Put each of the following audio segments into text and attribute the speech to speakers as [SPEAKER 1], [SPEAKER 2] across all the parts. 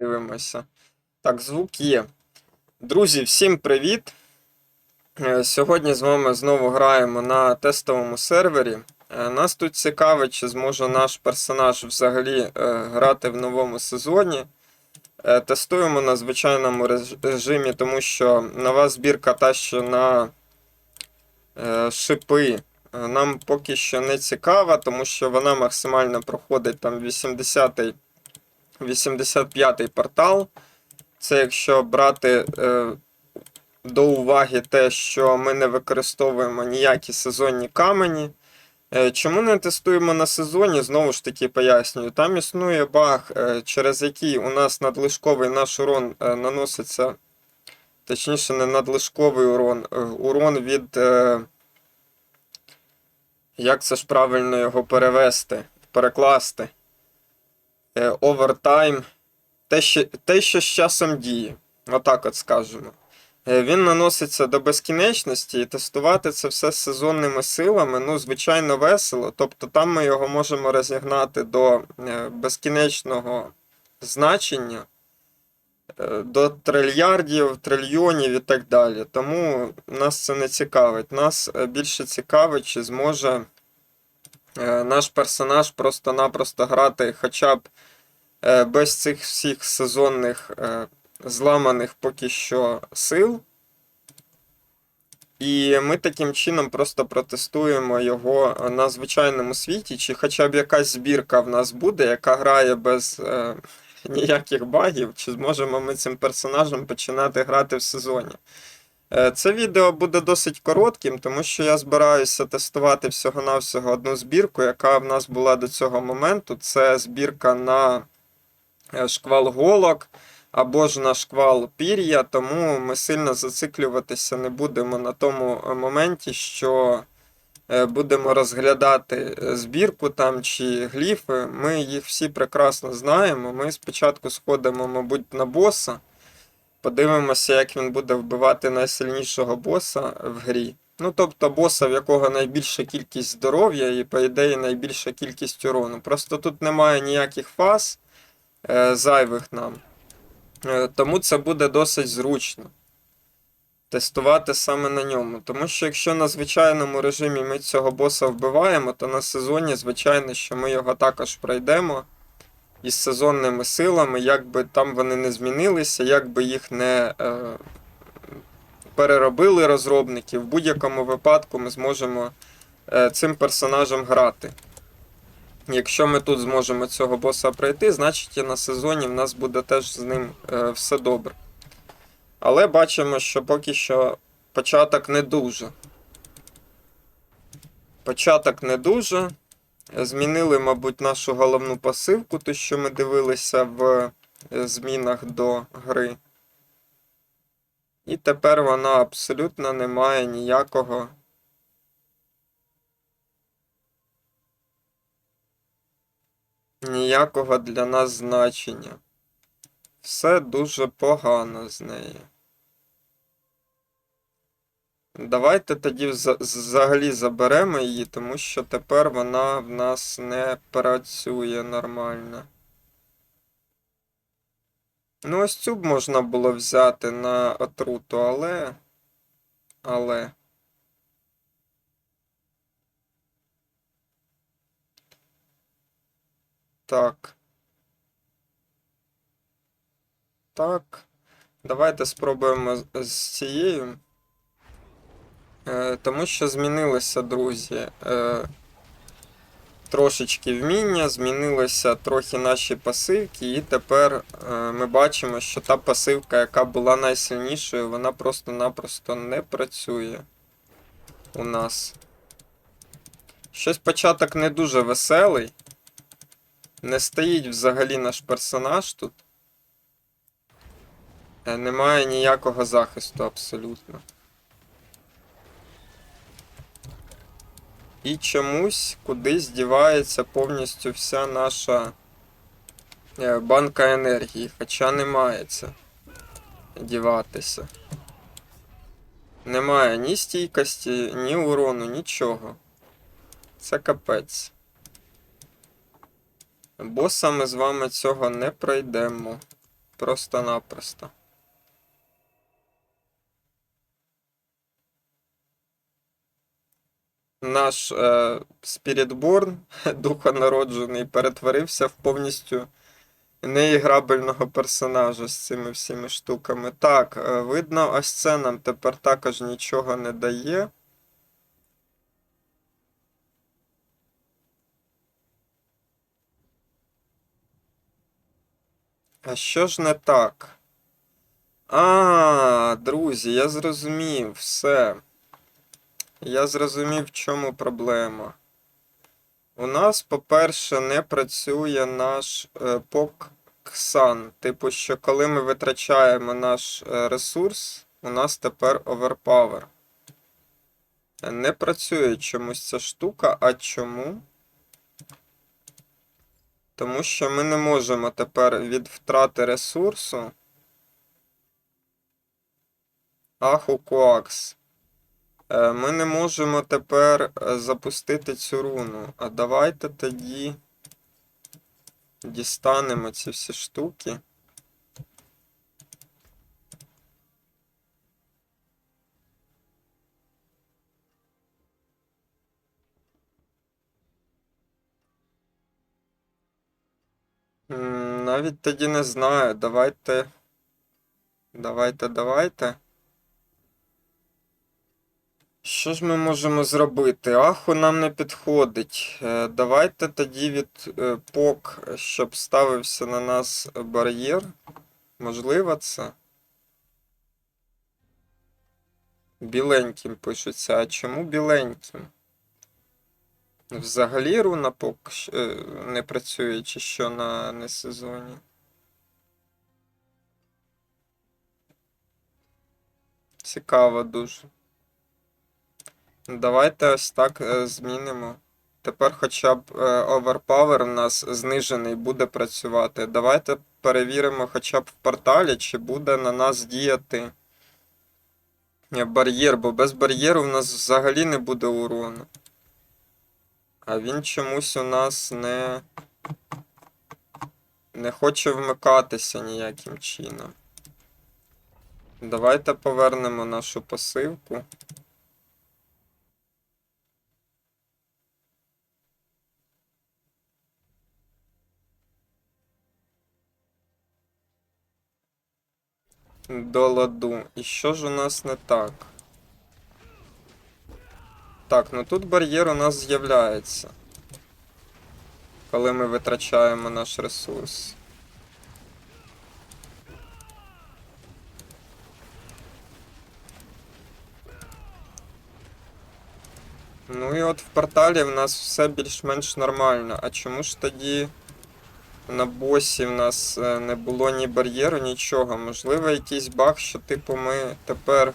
[SPEAKER 1] Дивимося. Так, звук є. Друзі, всім привіт! Е, Сьогодні з вами знову граємо на тестовому сервері. Е, Нас тут цікавить, чи зможе наш персонаж взагалі е, грати в новому сезоні. Тестуємо на звичайному режимі, тому що нова збірка та, що на шипи, нам поки що не цікава, тому що вона максимально проходить там 80-й 85-й портал. Це якщо брати е, до уваги те, що ми не використовуємо ніякі сезонні камені. Е, чому не тестуємо на сезоні? Знову ж таки пояснюю. Там існує баг, е, через який у нас надлишковий наш урон е, наноситься. Точніше, не надлишковий урон, е, урон від. Е, як це ж правильно його перевести, перекласти? Е, овертайм, те, що, те, що з часом діє. Отак от скажемо. Е, Він наноситься до безкінечності, і тестувати це все з сезонними силами, ну, звичайно, весело. Тобто там ми його можемо розігнати до е, безкінечного значення, до трильярдів, трильйонів і так далі. Тому нас це не цікавить. Нас більше цікавить, чи зможе наш персонаж просто-напросто грати хоча б е, без цих всіх сезонних е, зламаних поки що сил. І ми таким чином просто протестуємо його на звичайному світі, чи хоча б якась збірка в нас буде, яка грає без е, ніяких багів, чи зможемо ми цим персонажем починати грати в сезоні. Е, Це відео буде досить коротким, тому що я збираюся тестувати всього-навсього одну збірку, яка в нас була до цього моменту. Це збірка на е, шквал голок або ж на шквал пір'я, тому ми сильно зациклюватися не будемо на тому е, моменті, що будемо розглядати збірку там чи гліфи. Ми їх всі прекрасно знаємо. Ми спочатку сходимо, мабуть, на боса. Подивимося, як він буде вбивати найсильнішого боса в грі. Ну, тобто боса, в якого найбільша кількість здоров'я і, по ідеї, найбільша кількість урону. Просто тут немає ніяких фаз е, зайвих нам. Е, тому це буде досить зручно. Тестувати саме на ньому. Тому що якщо на звичайному режимі ми цього боса вбиваємо, то на сезоні, звичайно, що ми його також пройдемо із сезонними силами, як би там вони не змінилися, як би їх не е, переробили розробники, в будь-якому випадку ми зможемо е, цим персонажем грати. Якщо ми тут зможемо цього боса пройти, значить і на сезоні в нас буде теж з ним е, все добре. Але бачимо, що поки що початок не дуже. Початок не дуже. Змінили, мабуть, нашу головну пасивку, ту, що ми дивилися в е, змінах до гри. І тепер вона абсолютно не має ніякого. Ніякого для нас значення. Все дуже погано з нею. Давайте тоді взагалі заберемо її, тому що тепер вона в нас не працює нормально. Ну, ось цю б можна було взяти на отруту, але. Але. Так. Так. Давайте спробуємо з- цією. Е, Тому що змінилися, друзі. Е, Трошечки вміння, змінилися трохи наші пасивки, і тепер е, ми бачимо, що та пасивка, яка була найсильнішою, вона просто-напросто не працює у нас. Щось початок не дуже веселий. Не стоїть взагалі наш персонаж тут. Немає ніякого захисту абсолютно. І чомусь кудись дівається повністю вся наша е, банка енергії, хоча не має це діватися. Немає ні стійкості, ні урону, нічого. Це капець. Боса ми з вами цього не пройдемо. Просто-напросто. Наш е, Спірітборн, духонароджений, перетворився в повністю неіграбельного персонажа з цими всіми штуками. Так, е, видно, ось це нам тепер також нічого не дає. А що ж не так? А, друзі, я зрозумів все. Я зрозумів, в чому проблема. У нас, по-перше, не працює наш е, POC-XAN. Типу, що коли ми витрачаємо наш е, ресурс, у нас тепер overpower. Не працює чомусь ця штука, а чому? Тому що ми не можемо тепер від втрати ресурсу. Аху Коакс. Е, Ми не можемо тепер е, запустити цю руну. А давайте тоді дістанемо ці всі штуки. Навіть тоді не знаю. Давайте. Давайте, давайте. Що ж ми можемо зробити? Аху нам не підходить. Е, Давайте тоді від е, ПОК, щоб ставився на нас бар'єр. Можливо це? Біленьким пишеться. А чому біленьким? Взагалі руна ПОК е, не працює, чи що на сезоні? Цікаво дуже. Давайте ось так е, змінимо. Тепер хоча б Overpower у нас знижений буде працювати. Давайте перевіримо хоча б в порталі, чи буде на нас діяти бар'єр, бо без бар'єру в нас взагалі не буде урону. А він чомусь у нас не, не хоче вмикатися ніяким чином. Давайте повернемо нашу пасивку. До ладу. І що ж у нас не так? Так, ну тут бар'єр у нас з'являється. Коли ми витрачаємо наш ресурс. Ну і от в порталі в нас все більш-менш нормально. А чому ж тоді на босі в нас е, не було ні бар'єру, нічого? Можливо, якийсь баг, що типу ми тепер.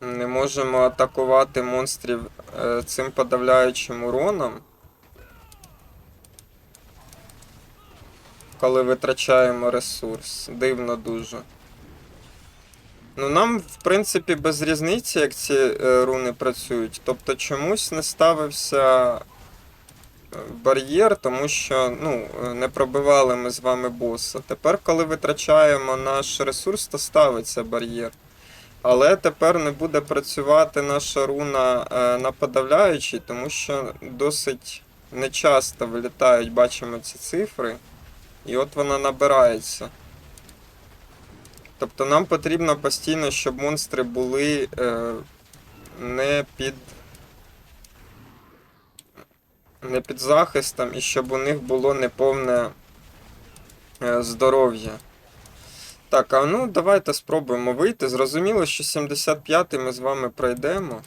[SPEAKER 1] Не можемо атакувати монстрів е, цим подавляючим уроном. Коли витрачаємо ресурс. Дивно дуже. Ну, нам, в принципі, без різниці, як ці е, руни працюють. Тобто чомусь не ставився е, бар'єр, тому що ну, е, не пробивали ми з вами боса. Тепер, коли витрачаємо наш ресурс, то ставиться бар'єр. Але тепер не буде працювати наша руна на подавляючий, тому що досить нечасто вилітають, бачимо ці цифри. І от вона набирається. Тобто нам потрібно постійно, щоб монстри були е, не під. Не під захистом і щоб у них було неповне е, здоров'я. Так, а ну давайте спробуємо вийти. Зрозуміло, що 75-й ми з вами пройдемо.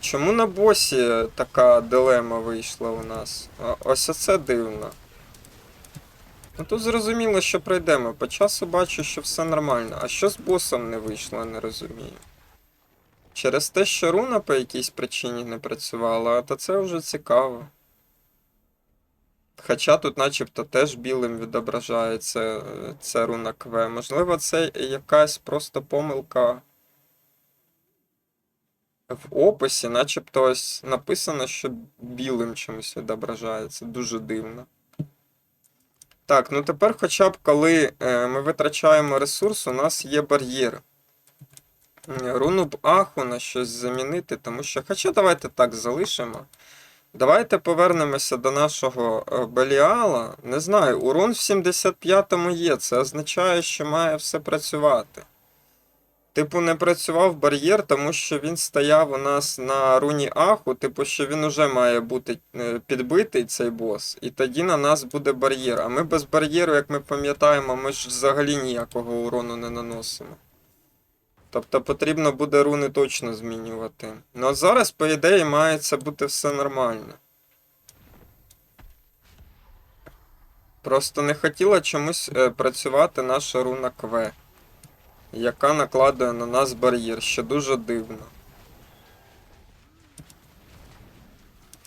[SPEAKER 1] Чому на босі така дилема вийшла у нас? Ось оце дивно. Ну тут зрозуміло, що пройдемо. По часу бачу, що все нормально. А що з босом не вийшло, не розумію. Через те, що руна по якійсь причині не працювала, то це вже цікаво. Хоча тут начебто теж білим відображається е, ця руна КВ. Можливо, це якась просто помилка в описі, начебто ось написано, що білим чимось відображається. Дуже дивно. Так, ну тепер, хоча б коли е, ми витрачаємо ресурс, у нас є бар'єр. Руну б аху на щось замінити, тому що. Хоча давайте так залишимо. Давайте повернемося до нашого е, Беліала. Не знаю, урон в 75-му є. Це означає, що має все працювати. Типу, не працював бар'єр, тому що він стояв у нас на руні Аху, типу, що він уже має бути е, підбитий цей бос, і тоді на нас буде бар'єр. А ми без бар'єру, як ми пам'ятаємо, ми ж взагалі ніякого урону не наносимо. Тобто потрібно буде руни точно змінювати. Ну а зараз, по ідеї, мається бути все нормально. Просто не хотіла чомусь е, працювати наша руна Кве яка накладує на нас бар'єр, що дуже дивно.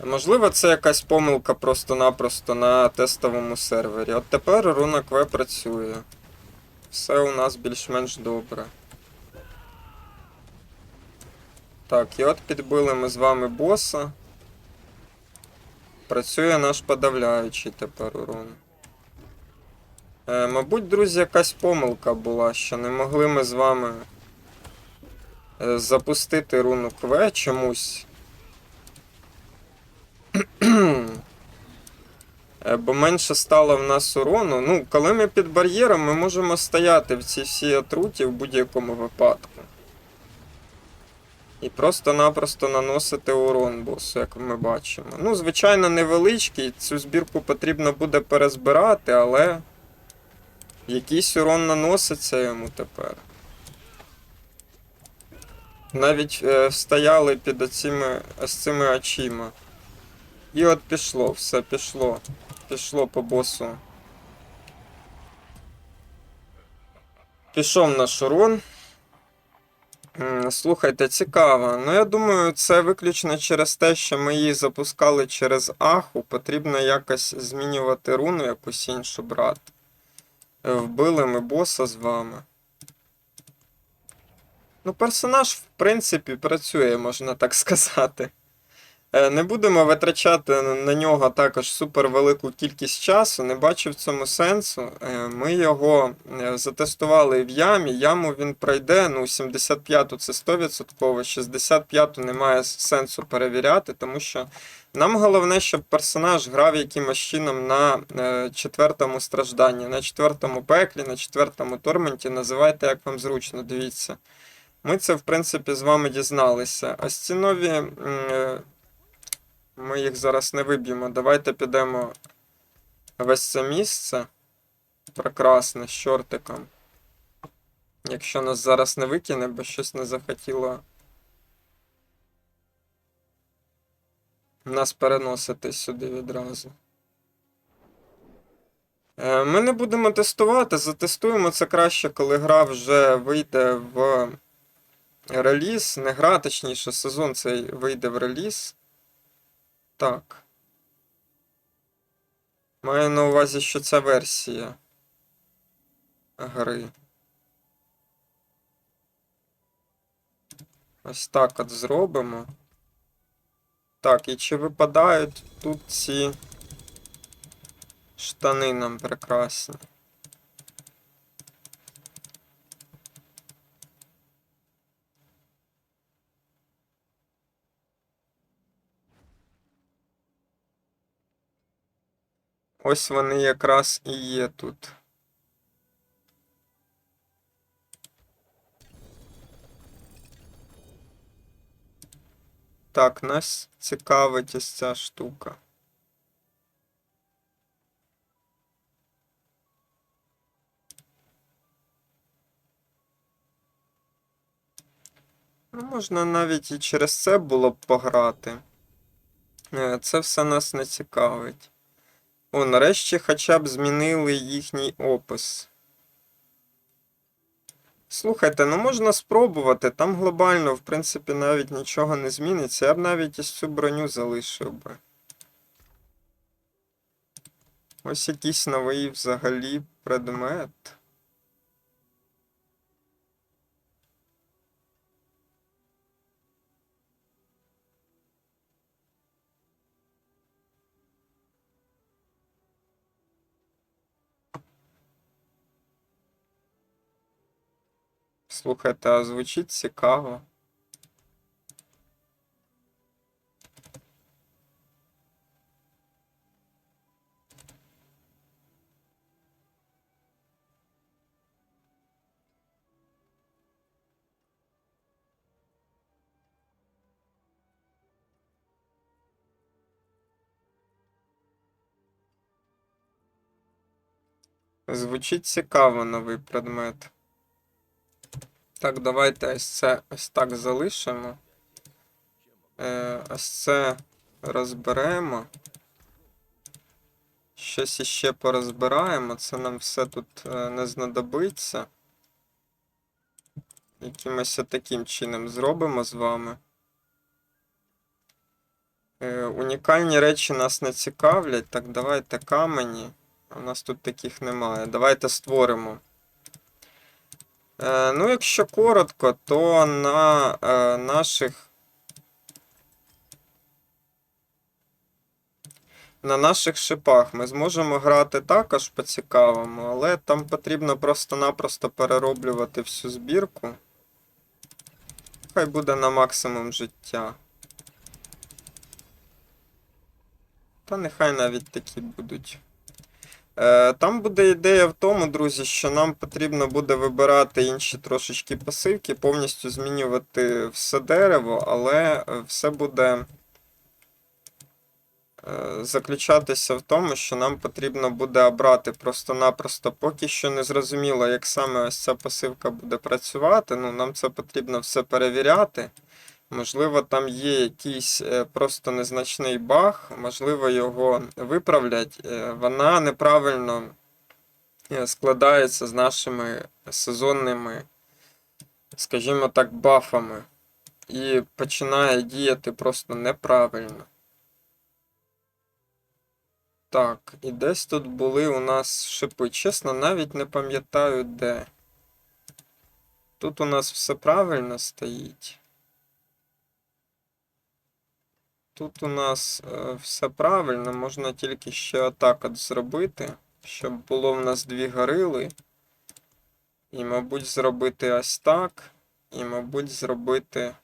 [SPEAKER 1] Можливо, це якась помилка просто-напросто на тестовому сервері. От тепер руна Кве працює. Все у нас більш-менш добре. Так, і от підбили ми з вами боса. Працює наш подавляючий тепер урон. Е, мабуть, друзі, якась помилка була, що не могли ми з вами е, запустити руну Кве чомусь. Е, Бо менше стало в нас урону. Ну, коли ми під бар'єром, ми можемо стояти в цій всій отруті в будь-якому випадку. І просто-напросто наносити урон босу, як ми бачимо. Ну, звичайно, невеличкий. Цю збірку потрібно буде перезбирати, але. Якийсь урон наноситься йому тепер. Навіть е, стояли під оціми, ось цими очима. І от пішло, все пішло. Пішло по босу. Пішов наш урон. Слухайте, цікаво. Ну, я думаю, це виключно через те, що ми її запускали через Аху. Потрібно якось змінювати руну, якусь іншу брати. Е, Вбили ми боса з вами. Ну, персонаж, в принципі, працює, можна так сказати. Е, Не будемо витрачати на- нього також супер велику кількість часу, не бачу в цьому сенсу. Е, Ми його затестували в ямі. Яму він пройде. Ну, 75-ту це 100%, 65-ту немає сенсу перевіряти, тому що нам головне, щоб персонаж грав якимось чином на е, четвертому стражданні, на четвертому пеклі, на четвертому торменті. Називайте як вам зручно, дивіться. Ми це, в принципі, з вами дізналися. Ось ці нові. е, Ми їх зараз не виб'ємо. Давайте підемо весь це місце. Прекрасне, з чортиком. Якщо нас зараз не викине, бо щось не захотіло нас переносити сюди відразу. Е, Ми не будемо тестувати, затестуємо це краще, коли гра вже вийде в реліз. Не гра, точніше, сезон цей вийде в реліз. Так. Маю на увазі, що ця версія гри. Ось так от зробимо. Так, і чи випадають тут ці штани нам прекрасні? Ось вони якраз і є тут. Так, нас цікавить ось ця штука. Ну, можна навіть і через це було б пограти. Е, Це все нас не цікавить. О, нарешті хоча б змінили їхній опис. Слухайте, ну можна спробувати. Там глобально, в принципі, навіть нічого не зміниться. Я б навіть із цю броню залишив би. Ось якийсь новий взагалі предмет. Слухайте, а звучить цікаво. Звучить цікаво новий предмет. Так, давайте ось це ось так залишимо. Е, ось це розберемо. Щось іще порозбираємо. Це нам все тут е, не знадобиться. Якимось таким чином зробимо з вами. Е, унікальні речі нас не цікавлять. Так, давайте камені. У нас тут таких немає. Давайте створимо. Е, ну, якщо коротко, то на е, наших. На наших шипах ми зможемо грати також по-цікавому, але там потрібно просто-напросто перероблювати всю збірку. Хай буде на максимум життя. Та нехай навіть такі будуть. Е, Там буде ідея в тому, друзі, що нам потрібно буде вибирати інші трошечки пасивки, повністю змінювати все дерево, але е, все буде е, заключатися в тому, що нам потрібно буде обрати просто-напросто. Поки що не зрозуміло, як саме ось ця пасивка буде працювати. Ну, нам це потрібно все перевіряти. Можливо, там є якийсь е, просто незначний баг, можливо, його виправлять. Е, Вона неправильно е, складається з нашими сезонними, скажімо так, бафами. І починає діяти просто неправильно. Так, і десь тут були у нас шипи. Чесно, навіть не пам'ятаю де. Тут у нас все правильно стоїть. Тут у нас е, все правильно, можна тільки ще отак от зробити, щоб було в нас дві горили. І, мабуть, зробити ось так. І, мабуть, зробити.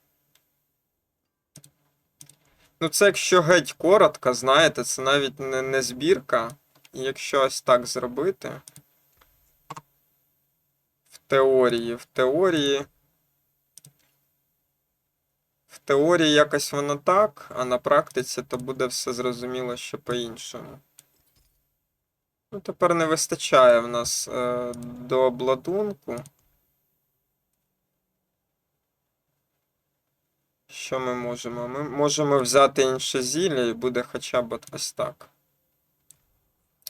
[SPEAKER 1] Ну, це якщо геть коротко, знаєте, це навіть не, не збірка. І якщо ось так зробити. В теорії, в теорії. В теорії якось воно так, а на практиці то буде все зрозуміло ще по-іншому. Ну, тепер не вистачає в нас е, до обладунку. Що ми можемо? Ми можемо взяти інше зілля і буде хоча б ось так.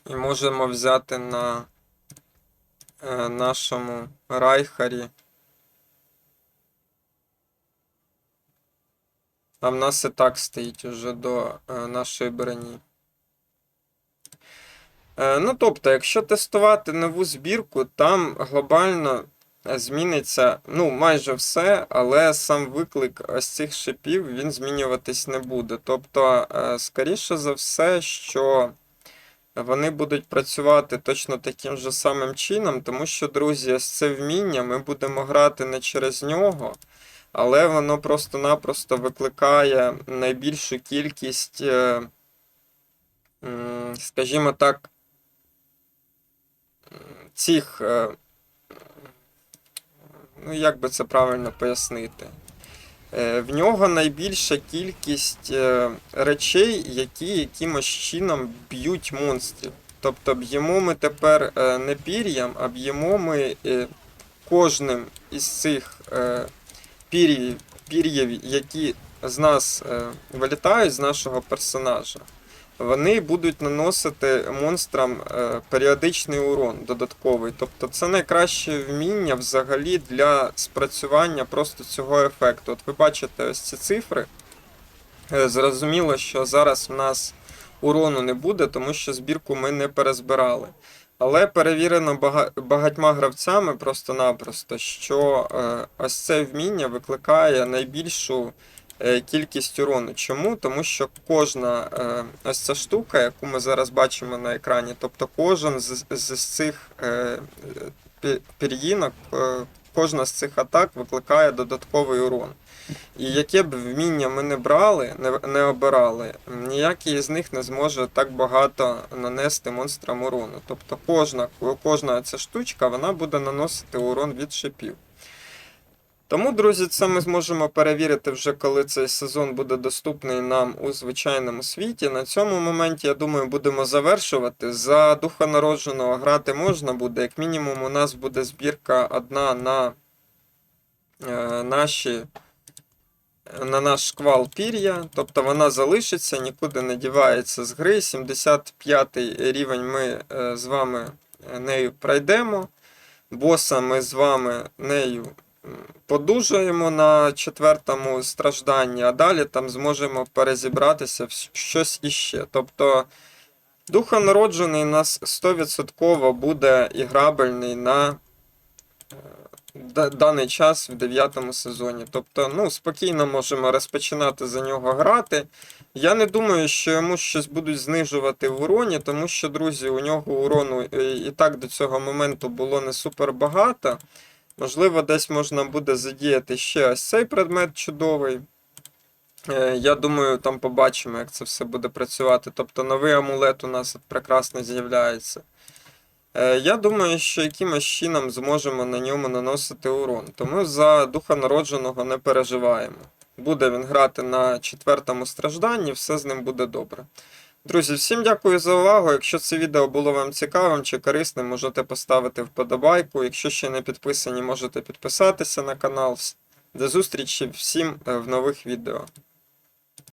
[SPEAKER 1] І можемо взяти на е, нашому райхарі. А в нас і так стоїть уже до е, нашої броні. Е, ну, тобто, якщо тестувати нову збірку, там глобально зміниться ну, майже все, але сам виклик ось цих шипів він змінюватись не буде. Тобто, е, скоріше за все, що вони будуть працювати точно таким же самим чином, тому що, друзі, ось це вміння ми будемо грати не через нього але воно просто-напросто викликає найбільшу кількість, е, скажімо так, цих, е, ну як би це правильно пояснити. Е, В нього найбільша кількість речей, які якимось чином б'ють монстрів. Тобто б'ємо ми тепер не пір'ям, а б'ємо ми кожним із цих пір'їв, пір'їв, які з нас е, вилітають з нашого персонажа, вони будуть наносити монстрам е, періодичний урон додатковий. Тобто це найкраще вміння взагалі для спрацювання просто цього ефекту. От ви бачите ось ці цифри. Е, Зрозуміло, що зараз в нас урону не буде, тому що збірку ми не перезбирали. Але перевірено бага- багатьма гравцями просто-напросто, що е, ось це вміння викликає найбільшу е, кількість урону. Чому? Тому що кожна е, ось ця штука, яку ми зараз бачимо на екрані, тобто кожен з, з цих пір'їнок, кожна з цих атак викликає додатковий урон. І яке б вміння ми не брали, не, не обирали, ніякий з них не зможе так багато нанести монстрам урону. Тобто кожна, кожна ця штучка вона буде наносити урон від шипів. Тому, друзі, це ми зможемо перевірити вже, коли цей сезон буде доступний нам у звичайному світі. На цьому моменті, я думаю, будемо завершувати. За духа народженого грати можна буде. Як мінімум, у нас буде збірка одна на е, наші. На наш шквал пір'я, тобто вона залишиться, нікуди не дівається з гри. 75 рівень ми е, з вами е, нею пройдемо. Боса ми з вами нею подужаємо на четвертому стражданні, а далі там зможемо перезібратися в щось іще. Тобто духонароджений у нас 100% буде іграбельний на даний час в 9 сезоні. Тобто, ну, спокійно можемо розпочинати за нього грати. Я не думаю, що йому щось будуть знижувати в уроні, тому що, друзі, у нього урону е, і так до цього моменту було не супер багато. Можливо, десь можна буде задіяти ще ось цей предмет чудовий. Е, Я думаю, там побачимо, як це все буде працювати. Тобто новий амулет у нас прекрасно з'являється. Е, Я думаю, що якимось чином зможемо на ньому наносити урон. Тому за духа народженого не переживаємо. Буде він грати на четвертому стражданні, все з ним буде добре. Друзі, всім дякую за увагу. Якщо це відео було вам цікавим чи корисним, можете поставити вподобайку. Якщо ще не підписані, можете підписатися на канал. До зустрічі всім е, в нових відео.